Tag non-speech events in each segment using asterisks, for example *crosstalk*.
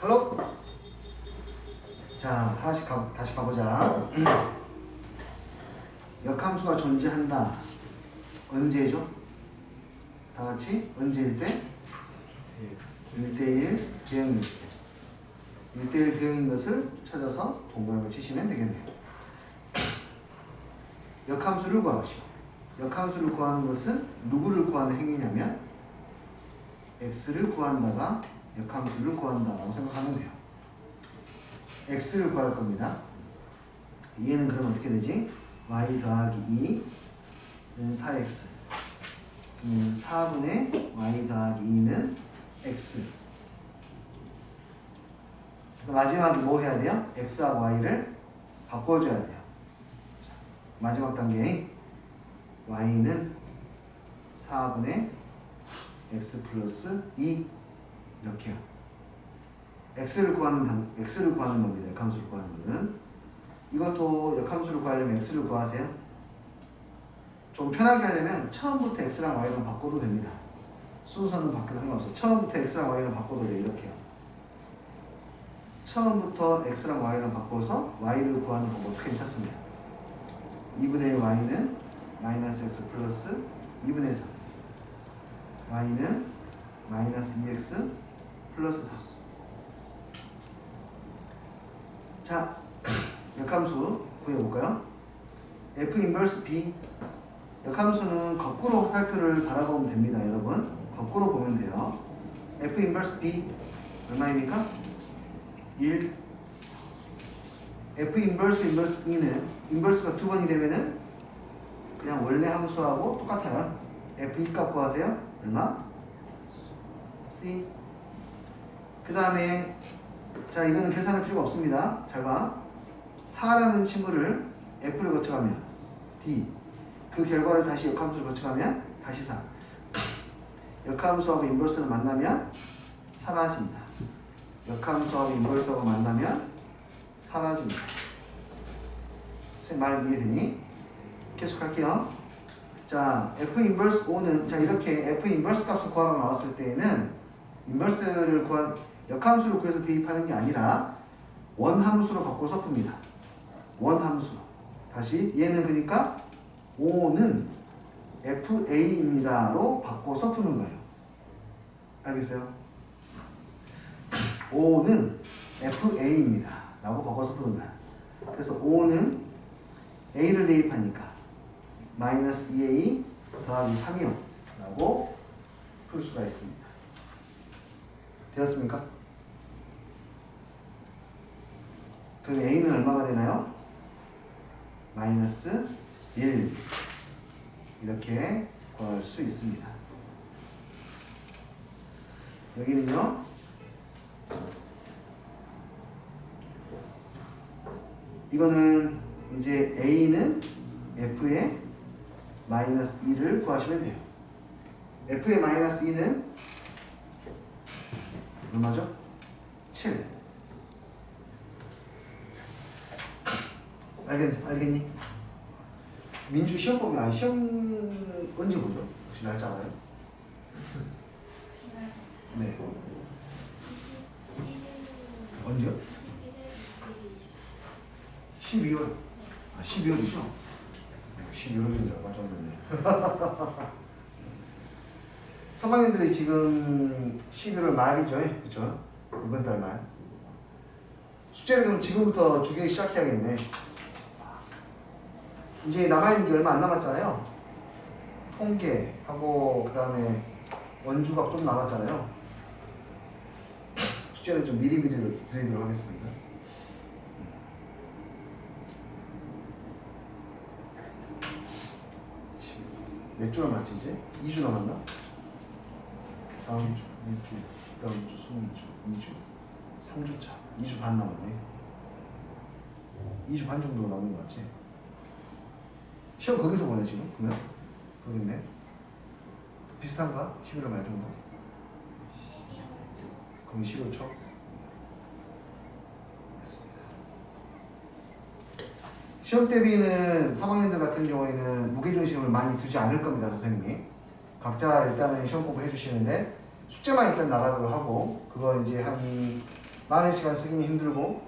할로? 자, 다시 가, 다시 가보자. *clears throat* 역함수가 존재한다. 언제죠? 다 같이 언제일 때? 1대1 대응일 때. 1대1 대응인 것을 찾아서 동그라미 치시면 되겠네요. *clears throat* 역함수를 구하시오. 역함수를 구하는 것은 누구를 구하는 행위냐면 x를 구한다가 역함수를 구한다라고 생각하면 돼요. x를 구할 겁니다. 얘는 그럼 어떻게 되지? y 더하기 2는 4x 음, 4분의 y 더하기 2는 x 마지막에 뭐 해야 돼요? x하고 y를 바꿔줘야 돼요. 자, 마지막 단계 y는 4분의 x 플러스 2 이렇게요. x를 구하는 단, x를 구하는 겁니다. 역함수를 구하는 거는 이것도 역함수를 구하려면 x를 구하세요. 좀 편하게 하려면 처음부터 x랑 y랑 바꿔도 됩니다. 순서는 바뀌어도 상관없어요. 처음부터 x랑 y랑 바꿔도 돼요. 이렇게요. 처음부터 x랑 y랑 바꿔서 y를 구하는 방법 괜찮습니다. 2분의 1 y는 마이너스 x 플러스 2분의 3 y는 마이너스 2x 플러스 4 자, 역함수 구해볼까요? f 인버스 b 역함수는 거꾸로 화살표를 바라보면 됩니다, 여러분. 거꾸로 보면 돼요. f 인버스 b 얼마입니까? 1 f 인버스 인버스 2는 인버스가 두 번이 되면은 그냥 원래 함수하고 똑같아요. f 2 값 구하세요. 얼마? c 그 다음에 자 이거는 계산할 필요가 없습니다. 잘 봐. 4라는 친구를 f를 거쳐가면 d 그 결과를 다시 역함수를 거쳐가면 다시 4 역함수하고 인버스를 만나면 사라진다. 역함수하고 인버스하고 만나면 사라진다. 선생님 말 이해되니? 계속 할게요. 자, f 인버스 5는 자 이렇게 f 인버스 값을 구하라고 나왔을 때에는 인버스를 구한 역함수를 구해서 대입하는 게 아니라 원함수로 바꿔서 풉니다. 원함수. 다시 얘는 그러니까 5는 FA입니다로 바꿔서 푸는 거예요. 알겠어요? 5는 FA입니다. 라고 바꿔서 푸는 거야. 그래서 5는 A를 대입하니까 마이너스 2A 더하기 3이요. 라고 풀 수가 있습니다. 되었습니까? 그럼 A는 얼마가 되나요? 마이너스 1 이렇게 구할 수 있습니다. 여기는요. 이거는 이제 A는 F의 마이너스 2를 구하시면 돼요. F의 마이너스 2는 얼마죠? 7. 알겠, 알겠니? 민주 시험 보면 아 시험 언제 보죠? 혹시 날짜 알아요? 네. 언제요? 12월. 아 12월이죠? 12월인 줄 깜짝 놀랐네. 3학년들이 지금 11월 말이죠, 그렇죠? 이번 달 말. 숙제를 그럼 지금부터 주기 시작해야겠네. 이제 남아있는 게 얼마 안 남았잖아요. 통계하고 그 다음에 원주각 좀 남았잖아요. 숙제는 좀 미리미리 드리도록 하겠습니다. 몇 주 남았지 이제? 2주 남았나? 다음 주, 2주, 다음 주, 20주, 2주, 3주 차, 2주 반 남았네. 2주 반 정도 남은 것 같지? 시험 거기서 보내 지금? 그러면? 거기네. 비슷한가? 11월 말 정도? 거기 11월 초? 시험 대비는 3학년들 같은 경우에는 무게중심을 많이 두지 않을 겁니다, 선생님이. 각자 일단은 시험 공부 해주시는데 숙제만 일단 나가도록 하고 그거 이제 한 많은 시간 쓰기는 힘들고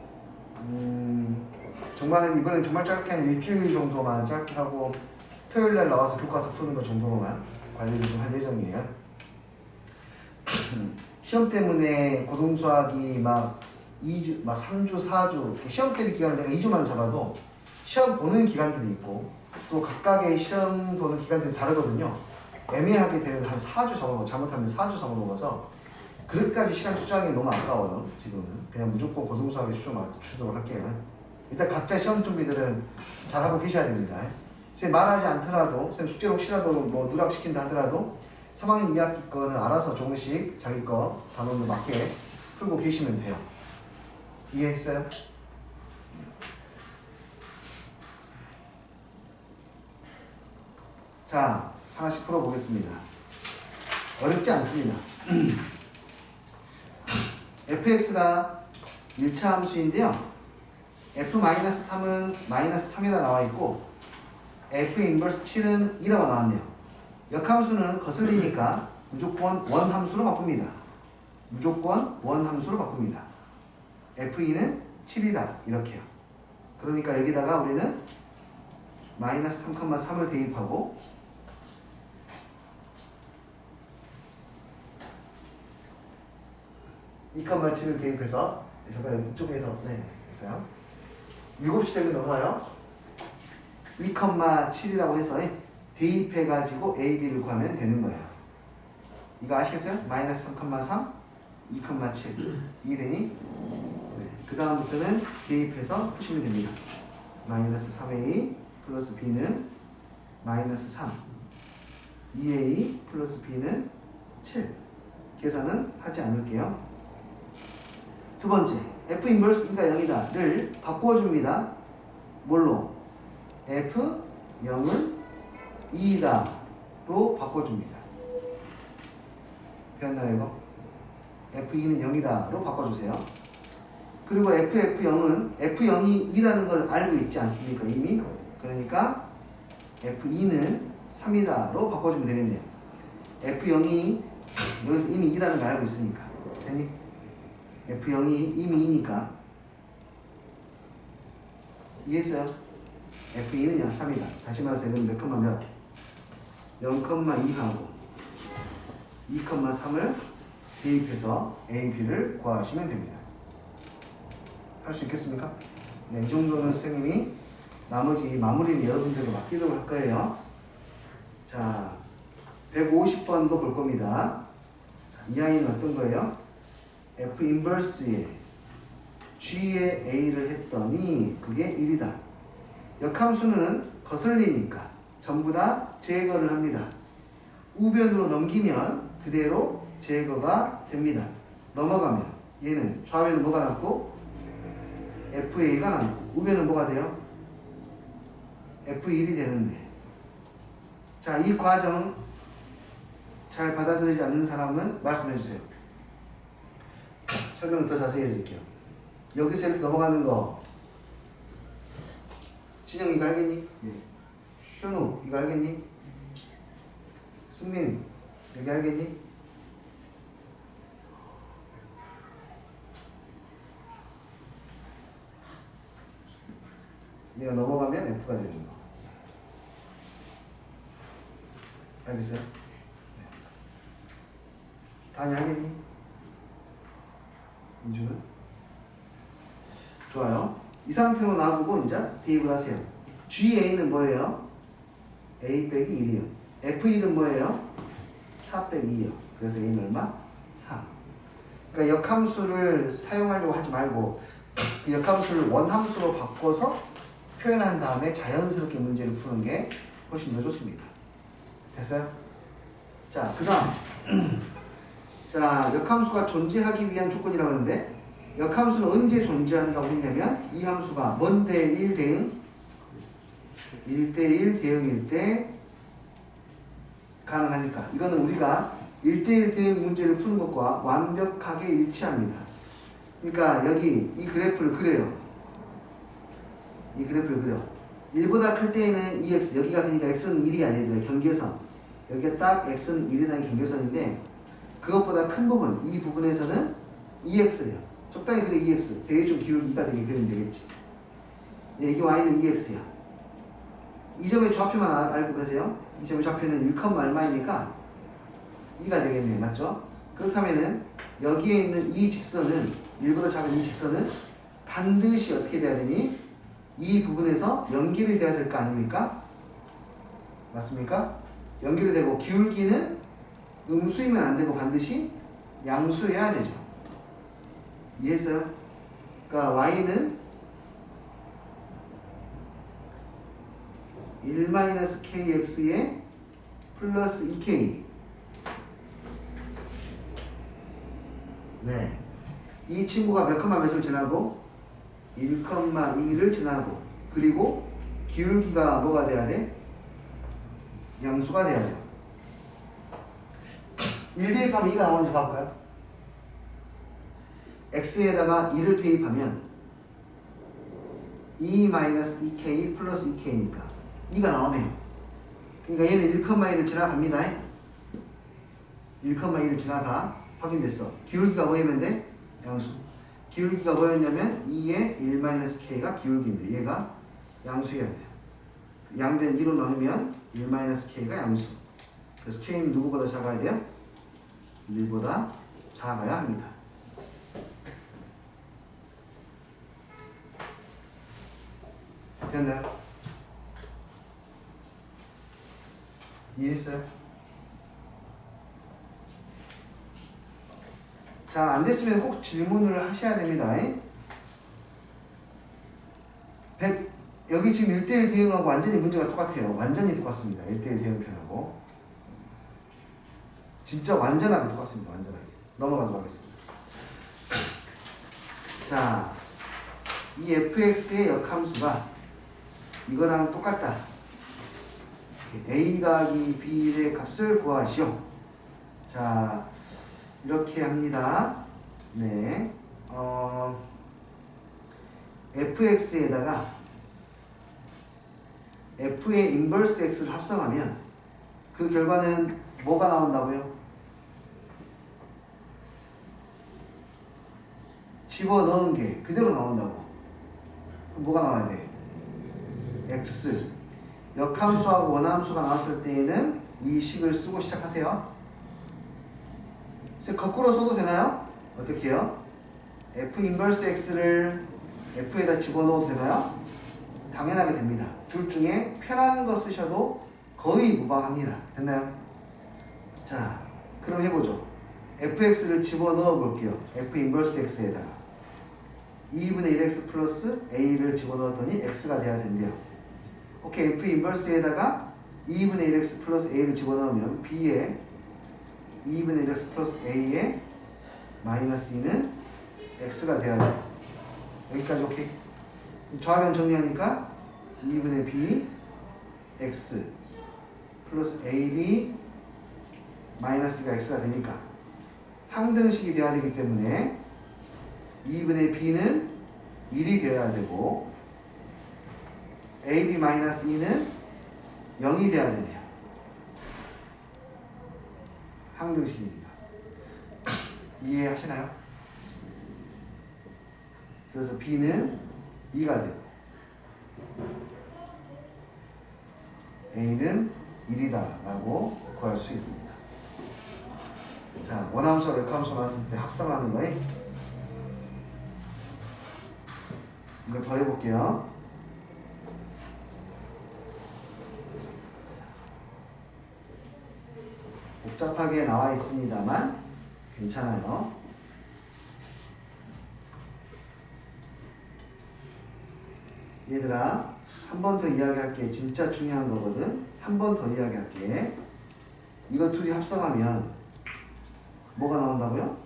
음, 정말 이번엔 정말 짧게 한 일주일 정도만 짧게 하고 토요일 날 나와서 교과서 푸는 것 정도로만 관리를 좀 할 예정이에요. *clears throat* 시험 때문에 고등수학이 막 2주, 막 3주, 4주 이렇게 시험 대비 기간을 내가 2주만 잡아도 시험 보는 기간들이 있고 또 각각의 시험 보는 기간들이 다르거든요. 애매하게 되면 한 4주 잡아먹어 잘못하면 4주 잡아먹어서 그릇까지 시간 투자하기 너무 아까워요 지금은. 그냥 무조건 고등수학에 초점 맞추도록 할게요. 일단 각자 시험 준비들은 잘하고 계셔야 됩니다. 선생님 말하지 않더라도 선생님 숙제로 혹시라도 뭐 누락시킨다 하더라도 3학년 2학기 거는 알아서 조금씩 자기 거 단원으로 맞게 풀고 계시면 돼요. 이해했어요? 자 하나씩 풀어보겠습니다 어렵지 않습니다 *clears throat* fx가 1차 함수인데요. f-3은 마이너스 3이라 나와 있고 f 인버스 7은 2라고 나왔네요. 역함수는 거슬리니까 무조건 원 함수로 바꿉니다. 무조건 원 함수로 바꿉니다. f2는 7이다 이렇게요. 그러니까 여기다가 우리는 마이너스 3,3을 대입하고 이 칸만 치를 대입해서 잠깐 이쪽에서 네 있어요. 7시 되면 넘어가요. 2 7이라고 해서 대입해가지고 A, B를 구하면 되는 거예요. 이거 아시겠어요? 마이너스 3,3, 2, 7 이게 되니? 네. 그 다음부터는 대입해서 푸시면 됩니다. 마이너스 3A 플러스 B는 마이너스 3 2A 플러스 B는 7 계산은 하지 않을게요. 두 번째, f 인버스 2가 0이다를 바꿔줍니다. 뭘로? f 0은 2다로 바꿔 줍니다. 배웠나요 이거? f2는 0이다로 바꿔 주세요. 그리고 f, f0은 f0이 2라는 걸 알고 있지 않습니까? 이미? 그러니까 f2는 3이다로 바꿔주면 되겠네요. f0이 여기서 이미 2라는 걸 알고 있으니까. 됐니? F0이 이미 2니까 이해했어요? F2는 3이다. 다시 말해서 이건 몇 컴마 몇? 0,2하고 2,3을 대입해서 A, B를 구하시면 됩니다. 할 수 있겠습니까? 네, 이 정도는 선생님이 나머지 마무리는 여러분들에게 맡기도록 할 거예요. 자, 150번도 볼 겁니다. 자, 이 아이는 어떤 거예요? F 인버스에 G에 A를 했더니 그게 1이다. 역함수는 거슬리니까 전부 다 제거를 합니다. 우변으로 넘기면 그대로 제거가 됩니다. 넘어가면 얘는 좌변은 뭐가 남고 FA가 남고 우변은 뭐가 돼요? F1이 되는데 자 이 과정 잘 받아들이지 않는 사람은 말씀해 주세요. 설명 더 자세히 해드릴게요. 여기서 이렇게 넘어가는 거 진영 이거 알겠니? 예. 현우 이거 알겠니? 승민 여기 알겠니? 얘가 넘어가면 F가 되는 거 알겠어요? 네. 다니 알겠니? 민주는? 좋아요. 이 상태로 놔두고 이제 대입을 하세요. GA는 뭐예요? A 빼기 1이요. F1은 뭐예요? 4 빼기 2요. 그래서 A는 얼마? 3. 그러니까 역함수를 사용하려고 하지 말고 그 역함수를 원함수로 바꿔서 표현한 다음에 자연스럽게 문제를 푸는 게 훨씬 더 좋습니다. 됐어요? 자, 그 다음 자, 역함수가 존재하기 위한 조건이라고 하는데 역함수는 언제 존재한다고 했냐면 이 함수가 뭔데 1 대응 1대1 대응일 때 가능하니까 이거는 우리가 1대1 대응 문제를 푸는 것과 완벽하게 일치합니다. 그러니까 여기 이 그래프를 그려요. 이 그래프를 그려. 1보다 클 때에는 2x 여기가 그러니까 x는 1이야 얘들아 경계선 여기가 딱 x는 1이라는 경계선인데 그것보다 큰 부분, 이 부분에서는 2x래요. 적당히 그래 EX 되게 좀 기울 2가 되게 그리면 되겠지 예, 이게 Y는 EX야 이 점의 좌표만 아- 알고 계세요 이 점의 좌표는 1, 얼마이니까 2가 되겠네요 맞죠? 그렇다면은 여기에 있는 이 직선은 1보다 작은 이 직선은 반드시 어떻게 돼야 되니? 이 부분에서 연결이 돼야 될 거 아닙니까? 맞습니까? 연결이 되고 기울기는 음수이면 안 되고 반드시 양수여야 되죠. 이해했어요? 그러니까 y는 1-kx에 플러스 2k 네. 이 친구가 몇 컴마 몇을 지나고 1,2를 지나고 그리고 기울기가 뭐가 돼야 돼? 양수가 돼야 돼요. 1 대입하면 2가 나오는지 봐볼까요? x에다가 2를 대입하면 2-2k 플러스 2k니까 2가 나오네요. 그러니까 얘는 1,1을 지나갑니다. 1,1을 지나가 확인됐어. 기울기가 뭐이면 돼? 양수. 기울기가 뭐였냐면 2의 1-k가 기울기인데 얘가 양수여야 돼. 양변 2로 나누면 1-k가 양수. 그래서 k는 누구보다 작아야 돼요? 1보다 작아야 합니다. 됐나요? 이해했어요? 자, 안 됐으면 꼭 질문을 하셔야 됩니다. 100, 여기 지금 1대1 대응하고 완전히 문제가 똑같아요. 완전히 똑같습니다. 1대1 대응편하고. 진짜 완전하게 똑같습니다. 완전하게. 넘어가도록 하겠습니다. 자, 이 fx의 역함수가 이거랑 똑같다. a 더하기 b의 값을 구하시오. 자, 이렇게 합니다. 네. 어, fx에다가 f의 인버스 x를 합성하면 그 결과는 뭐가 나온다고요? 집어넣은 게 그대로 나온다고. 뭐가 나와야 돼? x. 역함수하고 원함수가 나왔을 때에는 이 식을 쓰고 시작하세요. 거꾸로 써도 되나요? 어떻게 해요? f 인버스 x를 f에다 집어넣어도 되나요? 당연하게 됩니다. 둘 중에 편한 거 쓰셔도 거의 무방합니다. 됐나요? 자, 그럼 해보죠. fx를 집어넣어 볼게요. f 인버스 x에다가 2분의 1x 플러스 a를 집어넣었더니 x가 돼야 된대요. 오케이, f 인버스에다가 2분의 1x 플러스 a를 집어넣으면 b에 2분의 1x 플러스 a의 마이너스 2는 x가 돼야 돼. 여기까지 오케이. 좌변 정리하니까 2분의 b x 플러스 ab 마이너스가 x가 되니까 항등식이 돼야 되기 때문에 2분의 b는 1이 되어야 되고 ab 마이너스 2는 0이 돼야 되네요. 항등식이니까. 이해하시나요? 그래서 b는 2가 되고 a는 1이다 라고 구할 수 있습니다. 자, 원함수와 역함수 나왔을 때 합성하는 거에 이거 더 해볼게요. 복잡하게 나와 있습니다만 괜찮아요. 얘들아 한 번 더 이야기할게 진짜 중요한 거거든 한 번 더 이야기할게 이거 둘이 합성하면 뭐가 나온다고요?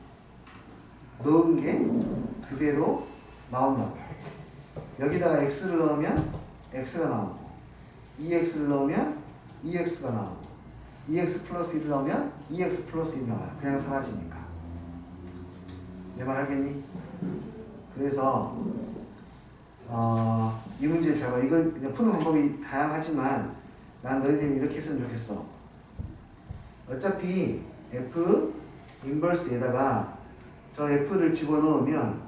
넣은 게 그대로 나온다고요 여기다가 x를 넣으면 x가 나오고 2x를 넣으면 2x가 나오고 2x 플러스 1을 넣으면 2x 플러스 1이 나와요 그냥 사라지니까 내 말 알겠니? 그래서 어, 이 문제 잘 봐. 이거 푸는 방법이 다양하지만 난 너희들이 이렇게 했으면 좋겠어. 어차피 f 인버스에다가 저 f를 집어넣으면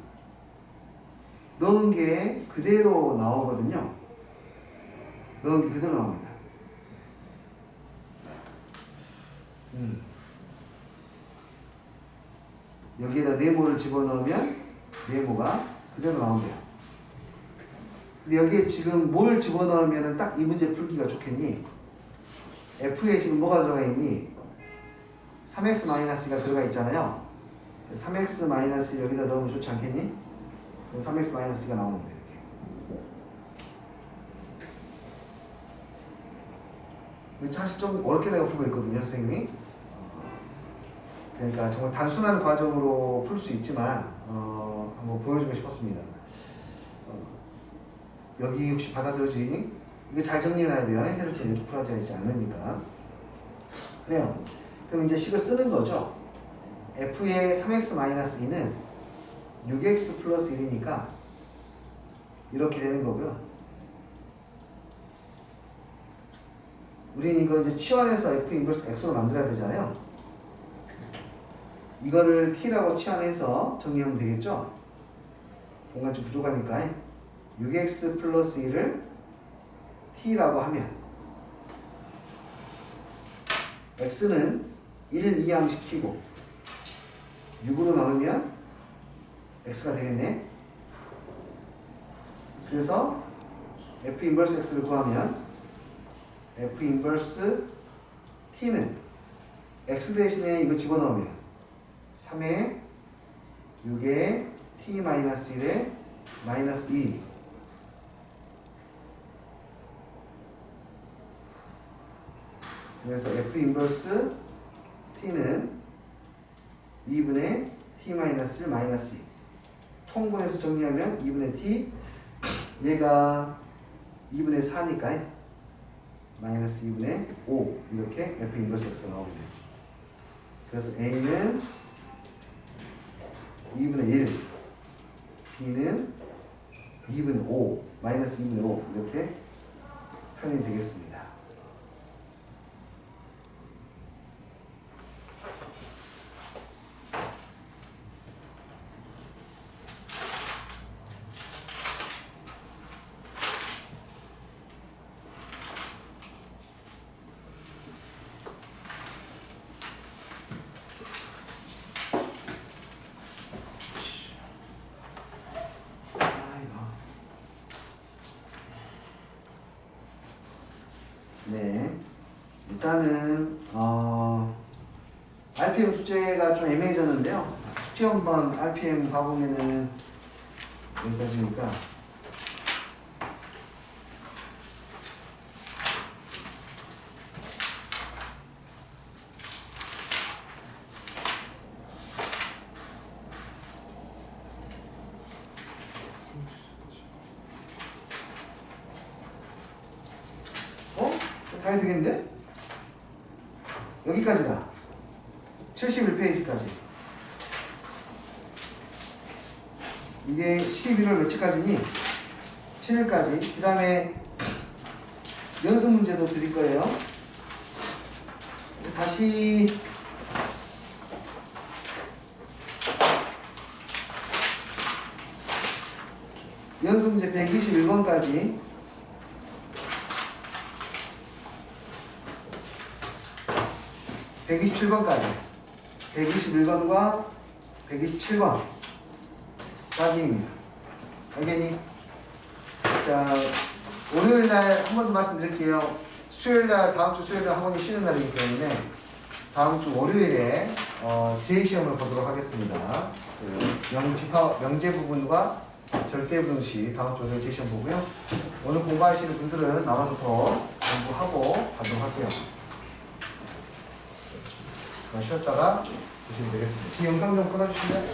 넣은 게 그대로 나오거든요. 넣은 게 그대로 나옵니다. 음. 여기에다 네모를 집어넣으면 네모가 그대로 나온대요. 근데 여기에 지금 뭘 집어넣으면 딱 이 문제 풀기가 좋겠니? F에 지금 뭐가 들어가 있니? 3x-가 들어가 있잖아요. 3x- 여기다 넣으면 좋지 않겠니? 그럼 3x-가 나오는 데 이렇게. 사실 좀 어렵게 내가 풀고 있거든요, 선생님이. 어, 그러니까 정말 단순한 과정으로 풀 수 있지만 어, 한번 보여주고 싶었습니다. 어, 여기 혹시 받아들여지니? 이거 잘 정리해놔야 돼요. 해설지 이렇게 풀어져있지 않으니까. 그래요. 그럼 이제 식을 쓰는 거죠. f의 3x-2는 6x 플러스 1이니까 이렇게 되는 거고요. 우리는 이거 이제 치환해서 f 인버스 x로 만들어야 되잖아요. 이거를 t라고 치환해서 정리하면 되겠죠? 공간 좀 부족하니까 6x 플러스 1을 t라고 하면 x는 1 이항시키고 6으로 나누면 x가 되겠네. 그래서 f 인버스 x를 구하면 f 인버스 t는 x 대신에 이거 집어넣으면 3에 6에 t 마이너스 1에 마이너스 2 그래서 f 인버스 t는 2분의 t 마이너스 1 마이너스 2 통분해서 정리하면 2분의 t 얘가 2분의 4니까 마이너스 2분의 5 이렇게 f 인버스 x가 나오게 돼요. 그래서 a는 2분의 1 b는 2분의 5 마이너스 2분의 5 이렇게 표현이 되겠습니다. 아이고. 네. 일단은 어 RPM 숙 좀 애매해졌는데요. 숙제 한번 RPM 가보면은 여기까지니까 어? 다 해야 되겠는데? 여기까지다. 71페이지까지. 이게 11월 며칠까지니? 7일까지. 그 다음에 연습 문제도 드릴 거예요. 다시 연습 문제 121번까지 127번까지 121번과 127번 까지입니다. 알겠니? 자 월요일 날 한 번 더 말씀드릴게요. 수요일 날 다음 주 수요일 날 학원이 쉬는 날이기 때문에 다음 주 월요일에 어, 제 시험을 보도록 하겠습니다. 그 명집합 명제 부분과 절대 분식 다음 주 월요일 제 시험 보고요. 오늘 공부하시는 분들은 나와서 더 공부하고 가도록 할게요. 자, 쉬었다가 보시면 되겠습니다. 이 영상 좀 끊어주시면